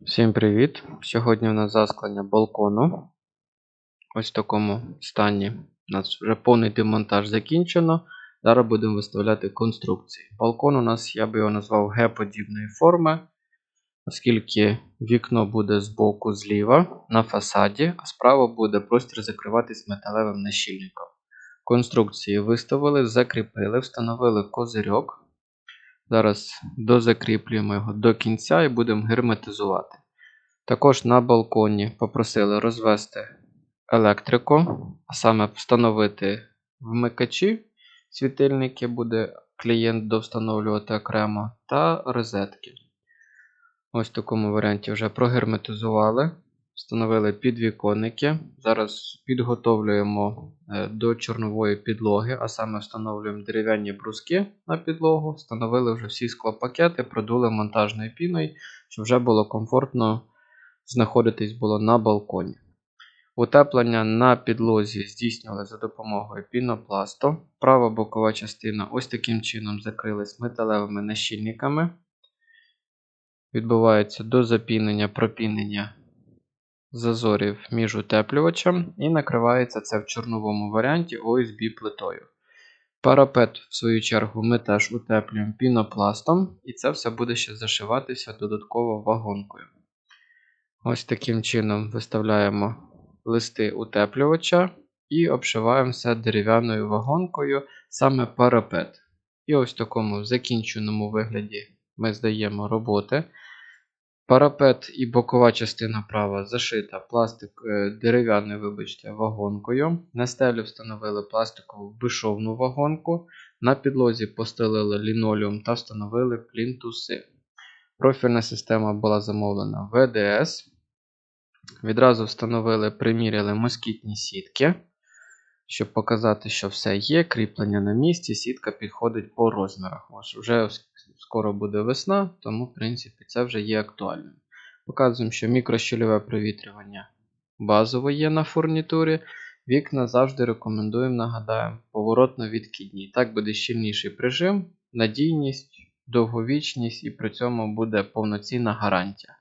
Всім привіт! Сьогодні у нас засклання балкону. Ось в такому стані. У нас вже повний демонтаж закінчено. Зараз будемо виставляти конструкції. Балкон у нас, я би його назвав Г-подібної форми, оскільки вікно буде з боку зліва на фасаді, а справа буде простір закриватись металевим нащільником. Конструкції виставили, закріпили, встановили козирьок. Зараз дозакріплюємо його до кінця і будемо герметизувати. Також на балконі попросили розвести електрику, а саме встановити вмикачі, світильники буде клієнт довстановлювати окремо, та розетки. Ось в такому варіанті вже прогерметизували, встановили підвіконники. Зараз підготовлюємо е, до чорнової підлоги, а саме встановлюємо дерев'яні бруски на підлогу, встановили вже всі склопакети, продули монтажною піною, щоб вже було комфортно знаходитись було на балконі. Утеплення на підлозі здійснювали за допомогою пінопласту. Права бокова частина ось таким чином закрилась металевими нащільниками. Відбувається до запінення пропінення зазорів між утеплювачем і накривається це в чорновому варіанті OSB плитою. Парапет, в свою чергу, ми теж утеплюємо пінопластом, і це все буде ще зашиватися додатково вагонкою. Ось таким чином виставляємо листи утеплювача і обшиваємо все дерев'яною вагонкою, саме парапет. І ось в такому закінченому вигляді ми здаємо роботи. Парапет і бокова частина права зашита пластик е, дерев'яною, вибачте, вагонкою. На стелю встановили пластикову безшовну вагонку. На підлозі постелили лінолеум та встановили плінтуси. Профільна система була замовлена ВДС. Відразу встановили, приміряли москітні сітки, щоб показати, що все є. Кріплення на місці, сітка підходить по розмірах. Вже скоро буде весна, тому, в принципі, це вже є актуальним. Показуємо, що мікрощільове провітрювання базово є на фурнітурі. Вікна завжди рекомендуємо, нагадаємо, поворотно-відкидні. Так буде щільніший прижим, надійність, довговічність і при цьому буде повноцінна гарантія.